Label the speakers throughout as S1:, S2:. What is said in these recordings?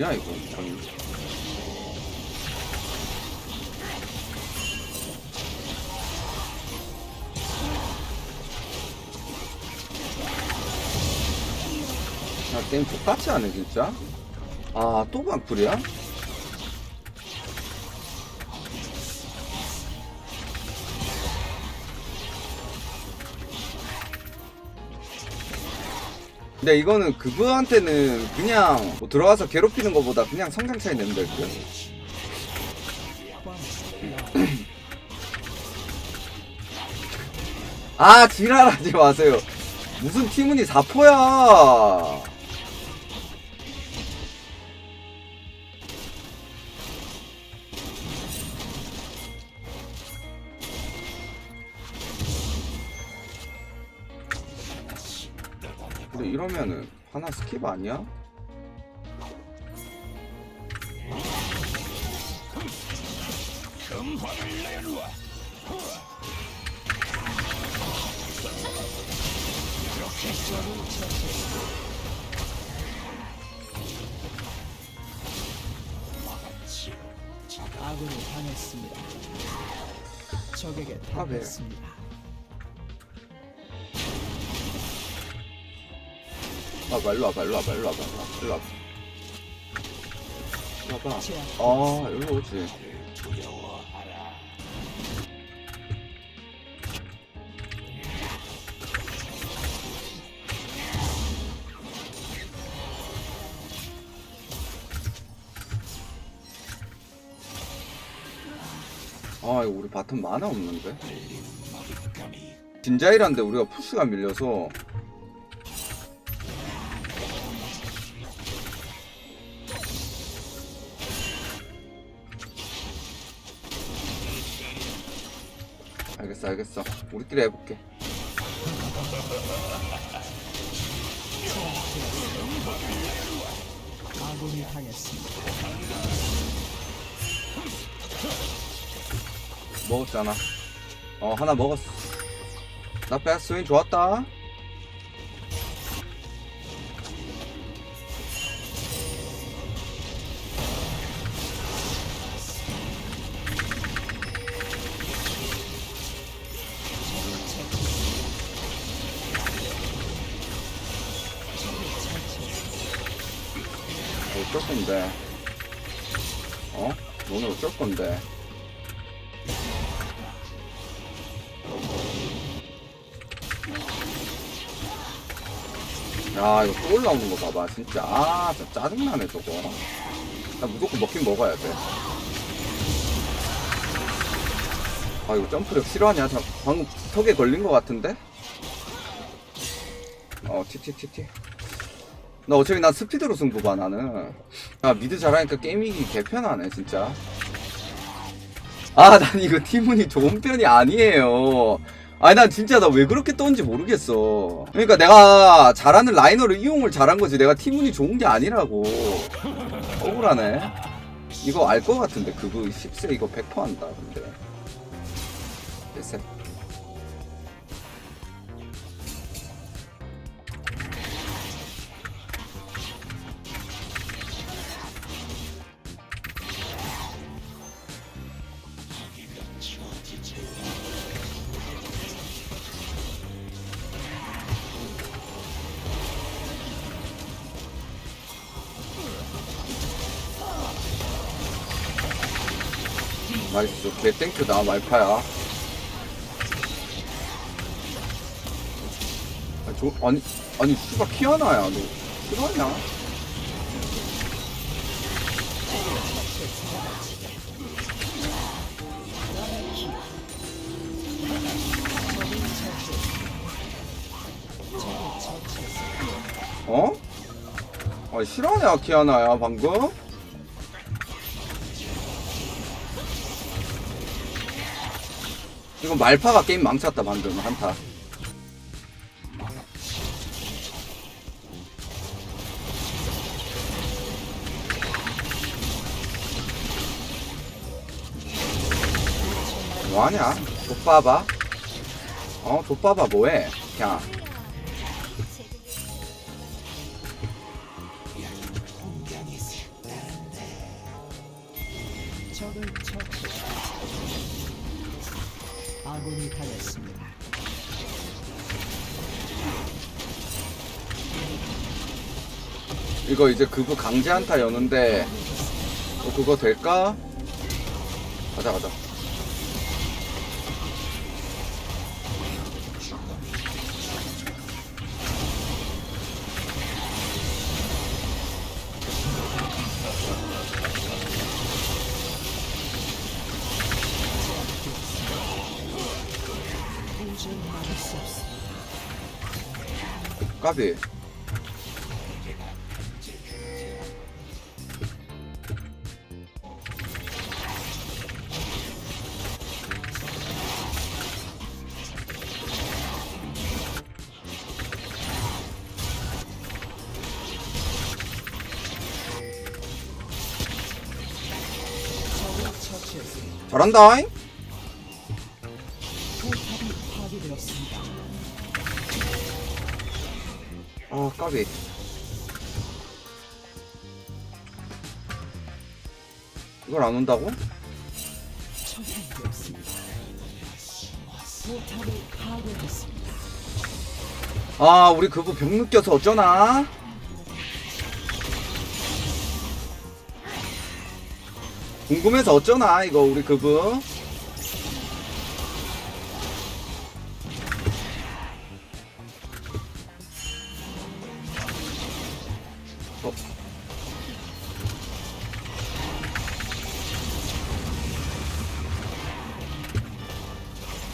S1: 뭐냐 이거 아니, 야 게임 똑같이 하네 진짜 아또 방풀이야? 근데 이거는 그분한테는 그냥 뭐 들어와서 괴롭히는 것보다 그냥 성장 차이 내면 될 듯. 아 지랄하지 마세요. 무슨 팀은이 4포야. 근데 이러면은 하나 스킵 아니야?
S2: 아군이 당했습니다. 적에게. 당했습니다.
S1: 와봐 일로 와봐 일로 와봐 일로 와봐 일로 와봐 일로 와봐 아 일로 오지? 아 이거 우리 바텀 만화 없는데? 진자이란데 우리가 푸스가 밀려서 알겠어. 우리끼리 해볼게.
S2: 아군이 당했습니다.
S1: 먹었잖아. 어 하나 먹었어. 나 뺐어. 스윙 좋았다 어쩔 건데. 어? 오늘 어쩔 건데. 야 이거 또 올라오는 거 봐봐 진짜. 아 진짜 짜증나네 저거. 나 무조건 먹긴 먹어야 돼아 이거 점프력 실화냐? 자, 방금 턱에 걸린 거 같은데? 어 티티티티 나 어차피 난 스피드로 승부 봐 나는. 아 미드 잘하니까 게임 이기 개편하네 진짜. 아 난 이거 팀운이 좋은 편이 아니에요. 아니 난 진짜 나 왜 그렇게 떴는지 모르겠어. 그러니까 내가 잘하는 라이너를 이용을 잘한 거지. 내가 팀운이 좋은 게 아니라고. 억울하네. 이거 알 것 같은데 그거 10세 이거 100% 한다 근데. 됐어 나이스 개 땡큐다 말파야 아, 저, 아니 아니 씨발 키아나야 너 실화냐? 어? 아 실화냐 키아나야 방금? 이건 말파가 게임 망쳤다 방금. 한타. 뭐하냐? 족봐봐. 어 족봐봐 뭐해? 그냥.
S2: 적을 처치. 아군이 당했습니다.
S1: 이거 이제 그거 강제 한타 여는데 어, 그거 될까? 가자 가자 까비. 잘한다잉 까비 이걸 안 온다고? 아 우리 그거 병 느껴서 어쩌나? 궁금해서 어쩌나 이거 우리 그거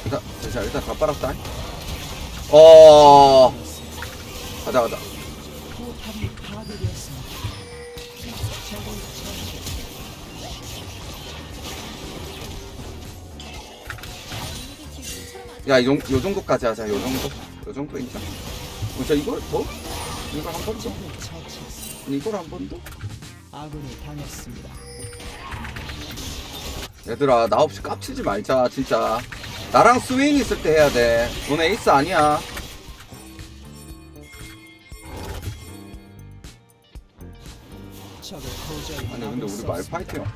S1: 일단 자 일단 다 빨았다 어 가자 가자. 야, 이 정- 요 정도까지 하자, 요 정도. 요 정도 인정. 어, 자, 이걸 더? 이걸 한 번 더? 이걸 한 번 더?
S2: 아군이 당했습니다.
S1: 얘들아, 나 없이 깝치지 말자, 진짜. 나랑 스웨인 있을 때 해야 돼. 너네 에이스 아니야. 아니, 근데 우리
S2: 수
S1: 말.
S2: 제압되었습니다.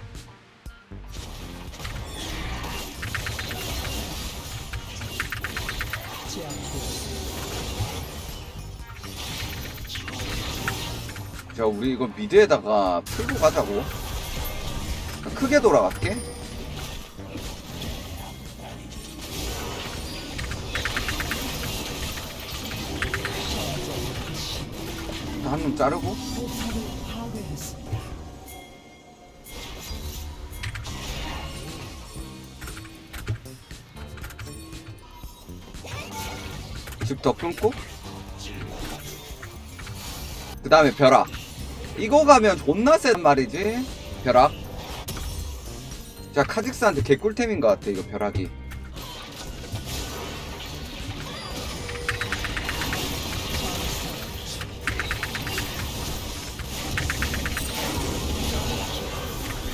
S1: 자, 우리 이거 미드에다가 풀고 가자고. 크게 돌아갈게. 한 놈 자르고. 집 더 끊고? 그 다음에 벼락 이거 가면 존나 센 말이지 벼락 자 카직스한테 개꿀템인 것 같아 이거 벼락이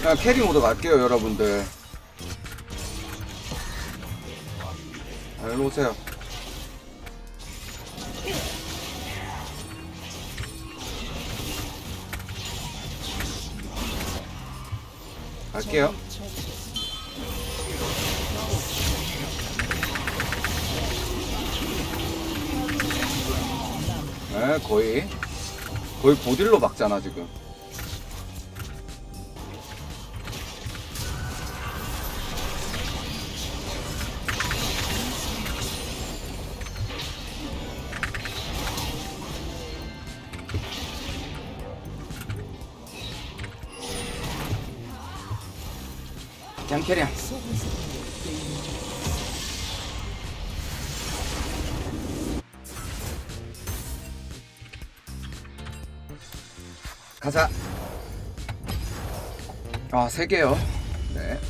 S1: 그냥 캐리 모드 갈게요 여러분들 아, 일로 오세요 갈게요. 네, 거의 거의 보딜로 막잖아 지금. 그냥 캐리야.
S2: 속에서 게임을
S1: 가자. 아, 세 개요. 네.